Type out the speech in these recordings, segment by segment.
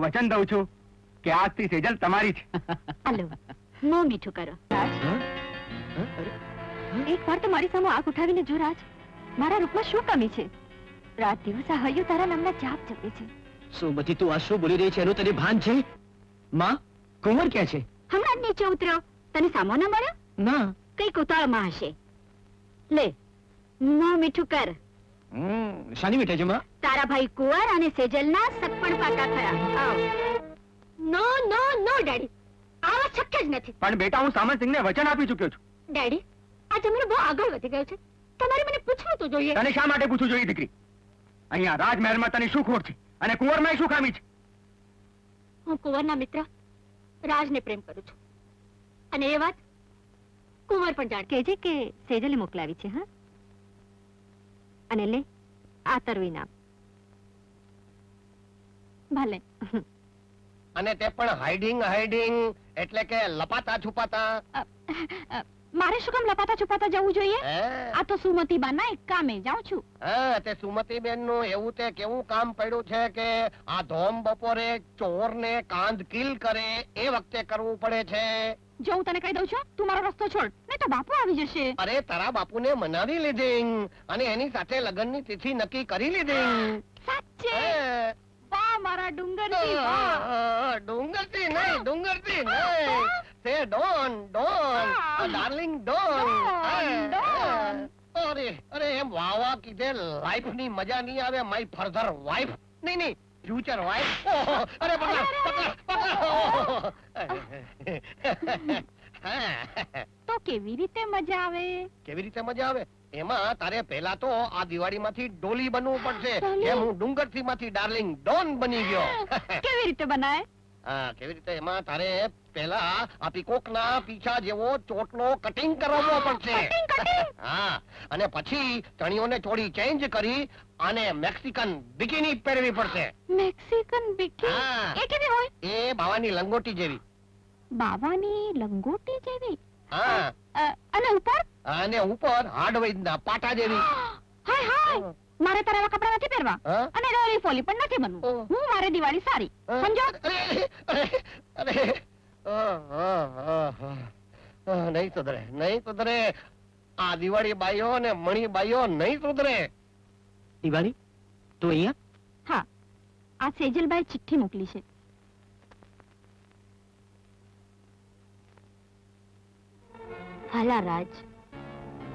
વચન દઉં છું કે આજથી સેજલ તમારી છે હાલો મોં મીઠું કરો. એક વાર તો મારી સામે આંખ ઉઠાવીને જો રાજ મારા રૂપમાં શું કમી છે? રાત દિવસ આ હૈયું તારા નામના જાપ જપે છે. સુમતી તું આ શું બોલી રહી છે? એનું તને ભાન છે? માં કુંવર ક્યાં છે? હમણાં જ નીચે ઉતર્યો તને સામો ના મળ્યો? ના. કઈ કોતાળમાં હશે. લે મોં મીઠું કર. હમ, શાની મીઠાઈ છે માં? તારા ભાઈ કુંવર અને સેજલના સગપણ પાકા થયા. આવ. No no no daddy. આવા શક્ય જ નથી. પણ બેટા હું સામંતસિંહને વચન આપી ચૂક્યો છું. ડેડી આ જમાનો બહુ આગળ વધી ગયો છે. તમારે મને પૂછવું તો જોઈએ. તને શા માટે પૂછવું જોઈએ દીકરી? અહીંયા રાજમહેલમાં તને શું ખોટ છે અને કુંવરમાં શું ખામી છે? હું કુંવરના મિત્ર રાજને પ્રેમ કરું છું. અને એ વાત કુંવર પણ જાણ. કેજે કે સેજલે મોકલાવી છે હા? અને લે આ તરવી ઇનામ ભલે. અને તે પણ હાઇડિંગ હાઇડિંગ એટલે કે લપાતા છુપાતા. મારે શું કામ લપાતા છુપાતા જવું જોઈએ? આ તો સુમતી બાના એક કામે જાઉં છું. હા તે સુમતીબેનનું એવું તે કેવું કામ પડ્યું છે કે આ ધોમ બપોરે ચોર ને કાંદ કિલ કરે એ વખતે કરવું પડે છે. જો હું તને કહી દઉં છું તું મારો રસ્તો છોડ નહીં તો બાપુ આવી જશે. અરે તારા બાપુને મનાવી લીધી અને એની સાથે લગ્નની તિથિ નક્કી કરી લીધી. વાહ મારા ડુંગરજી વાહ ડુંગરથી નહીં ડુંગરથી નહીં તે Don Don Ah. Darling Don Don, Don. અરે અરે એમ વાહ વાહ કીધે લાઈફની મજા નહીં આવે માય ફર્ધર વાઇફ નહીં નહીં ફ્યુચર વાઇફ અરે પકડ પકડ પકડ હા. તો કેવી રીતે મજા આવે? કેવી રીતે મજા આવે? એમાં તારે પહેલા તો આ દિવાળીમાંથી ડોલી બનવું પડશે. એમ હું ડુંગરથી માંથી ડાર્લિંગ ડોન બની ગયો. કેવી રીતે બનાય? હા કેવી રીતે? એમાં તારે પહેલા આ પીકોકના પીછા જેવો ચોટલો કટિંગ કરાવવો પડશે. હા અને પછી ચણિયોને થોડી ચેન્જ કરી અને મેક્સિકન બિકીની પહેરવી પડશે. મેક્સિકન બિકીની? એ કેવી હોય? એ બાવાની લંગોટી જેવી. બાવાની લંગોટી જેવી. હા. અને ઉપર? અને ઉપર હાડવૈદના પાટા જેવી. હાય હાય. મારે તારા એવા કપડા નથી પહેરવા. અને રોલી ફોલી પણ નથી બનવું. હું. મારે દિવાળી સારી. સમજો? અરે, નહીં સુધરે નહીં સુધરે. આ દિવાળી બાઈઓ ને મણી બાઈઓ નહીં સુધરે. દિવાળી? તો અહીંયા? હા. આ સેજલભાઈ ચિઠ્ઠી મોકલી છે. હાલા રાજ,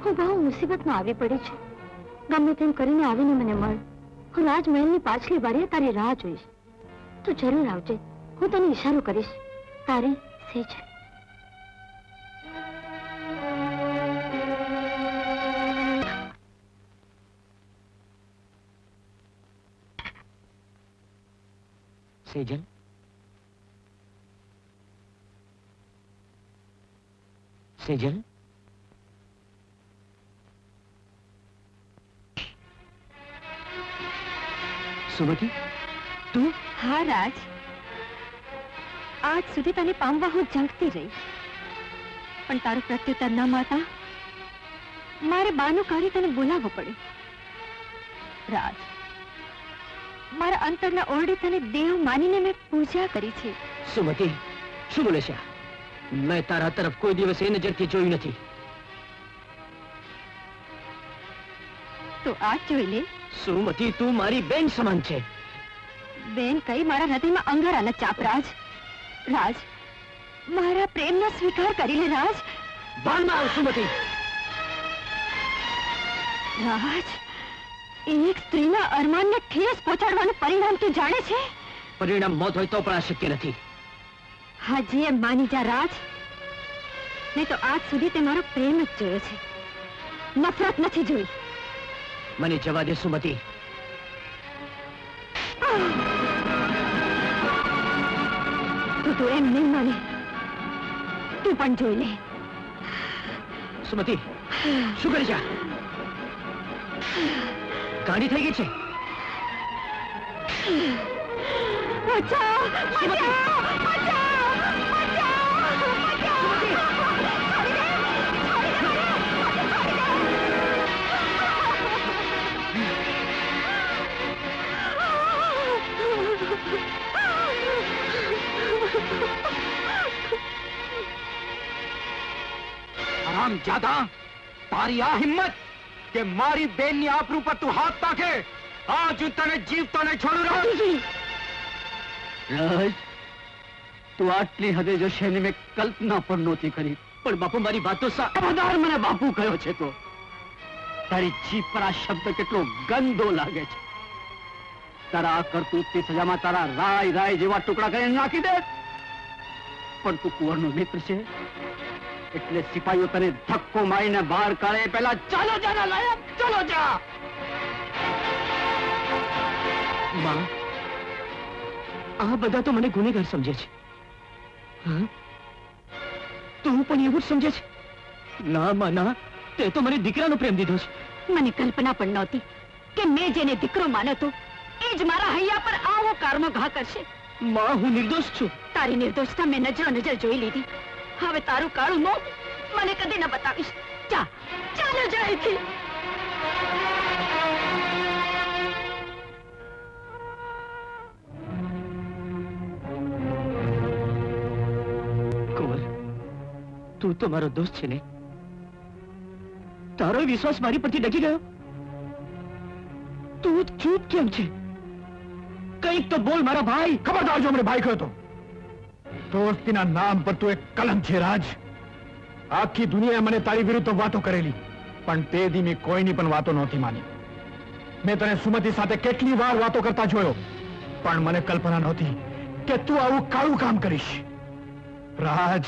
હું બહુ મુસીબતમાં આવી પડી છું. ગમે તેમ કરીને આવીને મને મળ. હું રાજમહેલની પાછલી બારીએ તારી રાહ જોઈશ. તું જરૂર આવજે, હું તને ઈશારો કરીશ. તારી સેજ સેજલ? સેજલ? સુમતિ તું હા રાજ આજ સુધી તને પામવા હું ઝંખતી રહી પણ તારું પ્રત્યુત્તર ન મળતા મારે બાનું કાઢી તને બોલાવવો પડ્યો રાજ મારા અંતરના ઓરડે તને દેવ માનીને મેં પૂજા કરી છે સુમતી શું બોલે છે મેં તારા તરફ કોઈ દિવસ એ નજરથી જોયું નથી તો આજ જોઈ લે સુમતિ તું મારી બેન સમાન છે. બેન કઈ મારા હૃદયમાં અંગારાના ચાપ રાજ. રાજ મારા પ્રેમનો સ્વીકાર કરી લે રાજ. ભાનમાં આવ સુમતી. રાજ એક સ્ત્રીના અરમાનને ઠેસ પહોંચાડવાનું પરિણામ તું જાણે છે? પરિણામ મોત હોય તો પણ આ શક્ય નથી. હાજી એમ માની જા રાજ. નહીં તો આજ સુધી તે મારો પ્રેમ જ જોયો છે. નફરત નથી જોઈ. મને જવા દે સુમતી. તું તો એમ નહીં માને. તું પણ જોઈ લે. સુમતી શું કરી છે? ગાડી થઈ ગઈ છે? અચ્છા બચાવ. હરામ જાદા તારી આ હિંમત કે મારી બેનની આબરૂ પર તું હાથ નાખે આજ તને જીવતો નહીં છોડું રાજ તું આટલી હદે જશે ને મેં કલ્પના પણ નહોતી કરી પણ બાપુ મારી વાત તો મને બાપુ કયો છે તો તારી જીભ પર આ શબ્દ કેટલો ગંદો લાગે છે તારા આ કરતૂતની સજામાં તારા રાય રાય જેવા ટુકડા કરીને નાખી દે પણ તું કુંવરનો મિત્ર છે એટલે સિપાહીઓ તને ધક્કો મારીને બહાર કાઢે. પેલા ચાલો જાના લાયક ચાલો જા. માં આ બધા તો મને ગુનેગાર સમજે છે. તું પણ એવું જ સમજે છે? ના માં ના. તે તો મને દીકરાનો પ્રેમ દીધો છે. મને કલ્પના પણ નહોતી કે મેં જેને દીકરો માન્યો એ જ મારા હૈયા પર આવો કારમો ઘા કરશે. માં હું નિર્દોષ છું. તારી નિર્દોષતા મેં નજરો નજર જોઈ લીધી. હવે તારું કાળું મો મને કદી ન બતાવીશ. જા ચાલો જાય કુંવર તું તો મારો દોસ્ત છે ને? તારો વિશ્વાસ મારી પરથી ડગી ગયો? તું ચૂપ કેમ છે? કંઈક તો બોલ મારા ભાઈ. ખબરદાર જો મને ભાઈ કહ્યો તો. દોસ્તીના નામ પર તું એક કલમ છે રાજ. આખી દુનિયાએ મને તારી વિરુદ્ધ વાતો કરેલી પણ તે દી મેં કોઈની પણ વાતો નહોતી માની. મેં તને સુમતિ સાથે કેટલી વાર વાતો કરતા જોયો પણ મને કલ્પના નહોતી કે તું આવું કાળું કામ કરીશ. રાજ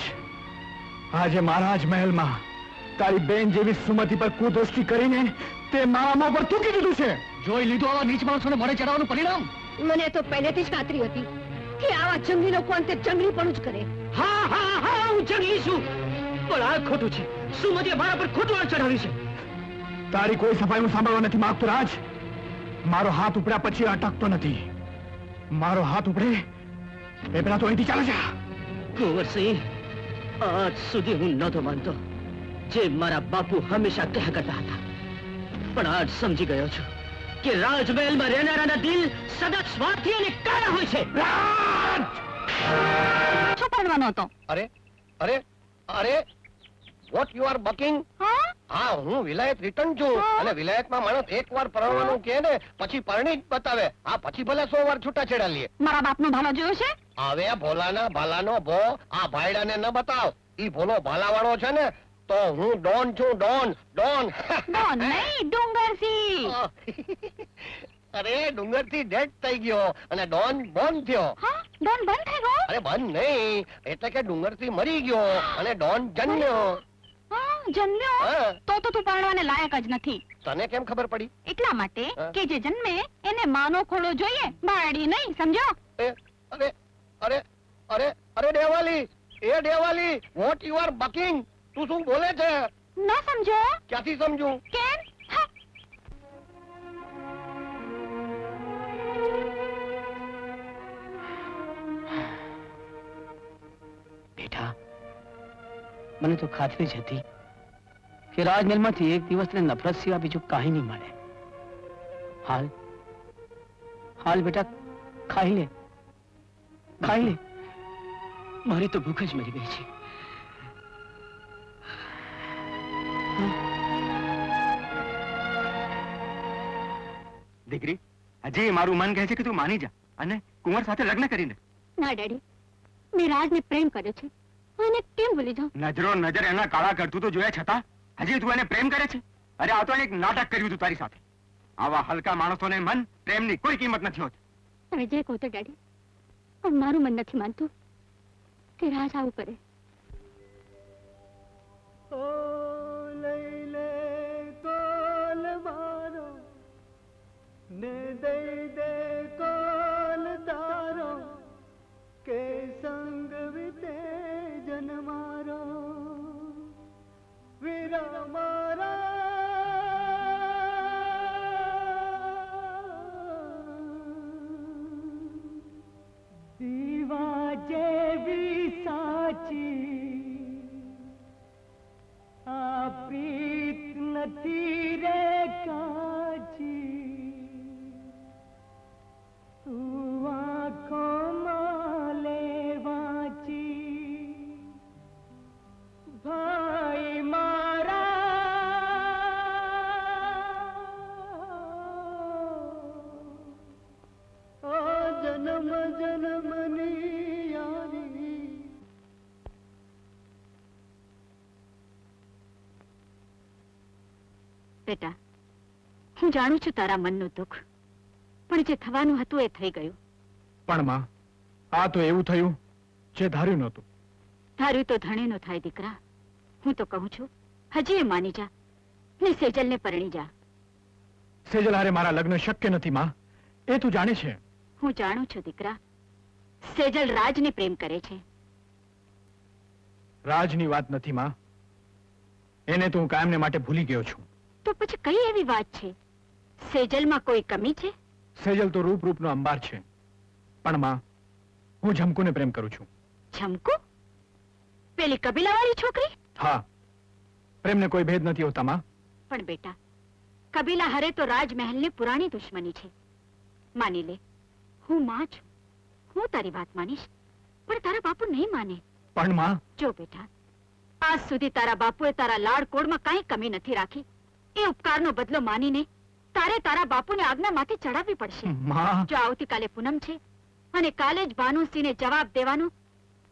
આજે મહારાજ મહેલમાં તારી બેન જેવી સુમતિ પર કુદૃષ્ટિ કરીને તે મારા મોં પર થૂકી દીધું છે. જોઈ લીધું આવા નીચ માણસોને મળે ચડાવવાનું પરિણામ? મને તો પહેલેથી જ ખાતરી હતી. કે આવા જંગલી લોકો અંતે જંગલી પણ જ કરે. હા હા હા હું જંગલી છું. પણ આ ખોટું છે. સુમતિએ મારા પર ખોટું આળ ચઢાવ્યું છે. તારી કોઈ સફાઈ હું સાંભળવા નથી માંગતો રાજ. મારો હાથ ઉપડ્યા પછી અટકતો નથી. મારો હાથ ઉપડે એ પેલા તો અહીંથી ચાલે જા કુંવરસિંહ આજ સુધી હું નહોતો માનતો જે મારા બાપુ હંમેશા કહ્યા કરતા હતા. પણ આજ સમજી ગયો છું. કે રાજમહેલમાં રહેનારાના દિલ સદા સ્વાર્થી અને કાળા હોય છે. શું કરવાનો હતો? અરે અરે અરે વોટ યુ આર બકિંગ હા? હા હું વિલાયત રિટર્ન છું. અને વિલાયતમાં માણસ એક વાર પરણવાનું કહે ને પછી પરણી જ બતાવે. આ પછી ભલે સો વાર છૂટા છેડા લે. મારા બાપનો ભાલો જોયો છે? હવે ભોલાના ભાલાનો ભો આ ભાઈડાને ન બતાવ. ઈ ભોલો ભાલાવાળો છે ને તો હું ડોન છું ડોન ડોન. ડોન નહીં ડુંગરસિંહ અરે ડુંગરથી ડેડ થઈ ગયો અને ડોન બોન થયો. ડોન બંધ થઈ ગયો? અરે બંધ નહીં. એટલે કે ડુંગરથી મરી ગયો અને ડોન જન્મ્યો. જન્મ્યો? તો તો તું પરણવાને લાયક જ નથી. તને કેમ ખબર પડી? એટલા માટે કે જે જન્મે એને માનો ખોળો જોઈએ બાળી નહીં સમજો? અરે અરે અરે અરે ડેવાલી એ ડેવાલી વોટ યુ આર બકિંગ? તું શું બોલે છે? ન સમજો. ક્યાંથી સમજુ? કેમ? બેટા મને તો ખાતરી જ હતી કે રાજમહેલમાંથી એક દિવસ તને નફરત સિવાય બીજું કાંઈ નહીં મળે. હાલ હાલ બેટા ખાઈ લે. ખાઈ લે. મારી તો ભૂખ જ મરી ગઈ છે. દીકરી હજી મારું મન કહે છે કે તું માની જા અને કુંવર સાથે લગ્ન કરીને. ના ડેડી. મેં રાજને પ્રેમ કર્યો છે. અને કેમ ભૂલી જાઉં? નજરો નજર એના કાળા કરતું તો જોયા છતાં હજી તું એને પ્રેમ કરે છે? અરે આ તો એક નાટક કર્યું તું તારી સાથે. આવા હલકા માણસોને મન પ્રેમની કોઈ કિંમત નથી હોતી. તમે જે કહો તો ડેડી પણ મારું મન નથી માનતું કે રાજ આવું કરે. ને Ne બેટા. હું જાણું છું તારા મનનું દુઃખ. પણ જે થવાનું હતું એ થઈ ગયું. પણ માં આ તો એવું થયું જે ધાર્યું નહોતું. ધાર્યું તો ધણી નો થાય દીકરા. હું તો કહું છું હજી એ માની જા. ને સેજલને પરણી જા. સેજલ હારે મારા લગ્ન શક્ય નથી માં. એ તું જાણે છે. હું જાણું છું દીકરા. સેજલ રાજને પ્રેમ કરે છે. રાજની વાત નથી માં. એને તો હું કાયમને માટે ભૂલી ગયો છું. તો પછી કઈ એવી વાત છે? સેજલમાં કોઈ કમી છે? સેજલ તો રૂપ રૂપનો અંબાર છે. પણ માં હું ઝમકુને પ્રેમ કરું છું. ઝમકુ? પેલી કબીલાવાળી છોકરી? હા. પ્રેમને કોઈ ભેદ નથી હોતા માં. પણ બેટા કબીલા હરે તો રાજમહેલની પુરાણી દુશ્મની છે. માની લે હું માં છું. હું તારી વાત માનીશ પણ તારા બાપુ નહીં માને. પણ માં. જો બેટા આજ સુધી તારા બાપુએ તારા લાડ કોડમાં કાંઈ કમી નથી રાખી. એ ઉપકારનો બદલો માનીને તારે તારા બાપુને આજ્ઞા માથે ચડાવવી પડશે. જો આવતીકાલે પૂનમ છે અને કાલે જ ભાનુસિંહને જવાબ દેવાનો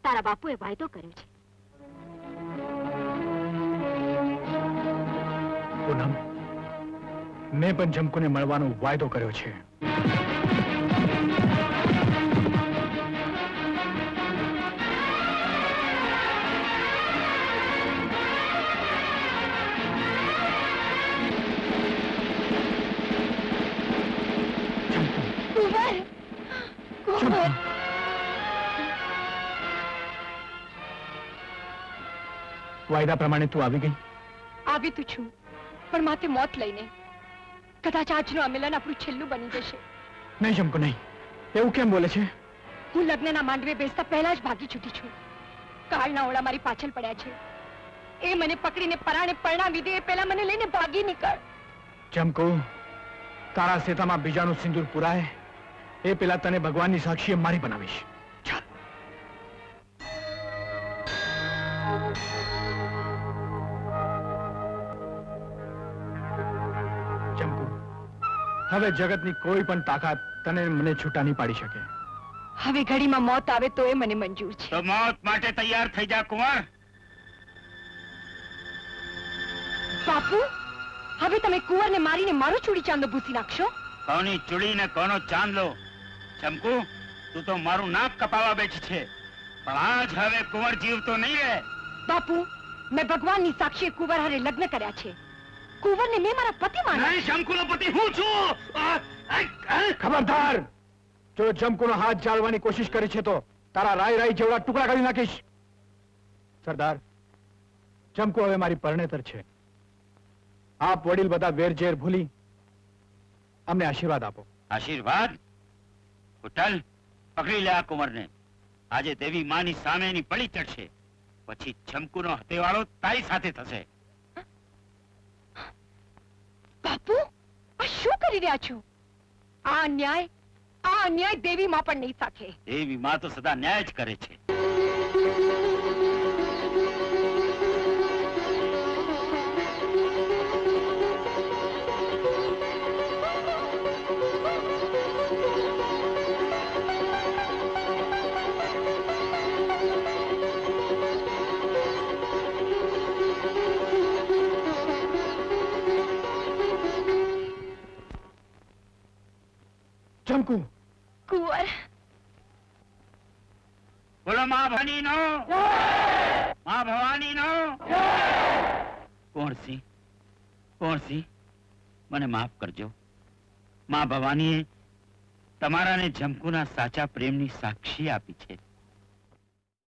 તારા બાપુએ વાયદો કર્યો છે. પૂનમ મેં પણ જમકુને મળવાનો વાયદો કર્યો છે. વાયદા પ્રમાણે તું આવી ગઈ? આવી તું છું પણ માથે મોત લઈને. કદાચ આજનું આ મિલન આપણું છેલ્લું બની જશે. નહીં ઝમકુ નહીં. એવું કેમ બોલે છે? હું લગ્નના માંડવે બેસતા પહેલા જ ભાગી છૂટી છું. કાળના ઓળા મારી પાછળ પડ્યા છે. એ મને પકડીને પરાણે પરણાવી દે એ પહેલા મને લઈને ભાગી નીકળ. જમકો તારા સેતામાં બીજાનું સિંદૂર પુરાય. એ પેલા તને ભગવાનની સાક્ષીએ મારી બનાવીશ. હવે જગતની કોઈ પણ તાકાત તને મને છૂટા નહીં પાડી શકે. હવે ઘડીમાં મોત આવે તો એ મને મંજૂર છે. તો મોત માટે તૈયાર થઈ જા કુંવર. બાપુ હવે તમે કુંવરને મારીને મારો ચૂડી ચાંદો ભૂસી નાખશો? કોની ચૂડી ને કોનો ચાંદલો? ચમકુ તું તો મારું નાક કપાવા બેઠી છે. પણ આજ હવે કુંવર જીવતો નહીં રહે. બાપુ મેં ભગવાનની સાક્ષી કુંવર હારે લગ્ન કર્યા છે. કુંવરને મેં મારા પતિ માન્યા નહીં શંકુનો પતિ હું છું. ખબરદાર. જો જમકુનો હાથ જાળવાની કોશિશ કરી છે તો તારા રાય રાય જેવડા ટુકડા કરી નાખીશ. સરદાર જમકુ હવે મારી પરણેતર છે. આપ વડીલ બધા વેર ઝેર ભૂલી અમને આશીર્વાદ આપો. આશીર્વાદ? કુટલ પકડી લે આ કુંવરને. આજે દેવી માની સામે એની પડી ચડશે. પછી ચમકુનો હતેવાળો તારી સાથે થશે. બાપુ આ શું કરી રહ્યા છો? આ અન્યાય આ અન્યાય દેવીમાં પણ નહીં સાથે. દેવી માં તો સદા ન્યાય જ કરે છે. જમકુ કુંવર. બોલો માં ભવાની નો માં ભવાની નો કોણ સી કોણ સી મને માફ કરજો. માં ભવાનીએ તમારા ને જમકુના સાચા પ્રેમની સાક્ષી આપી છે.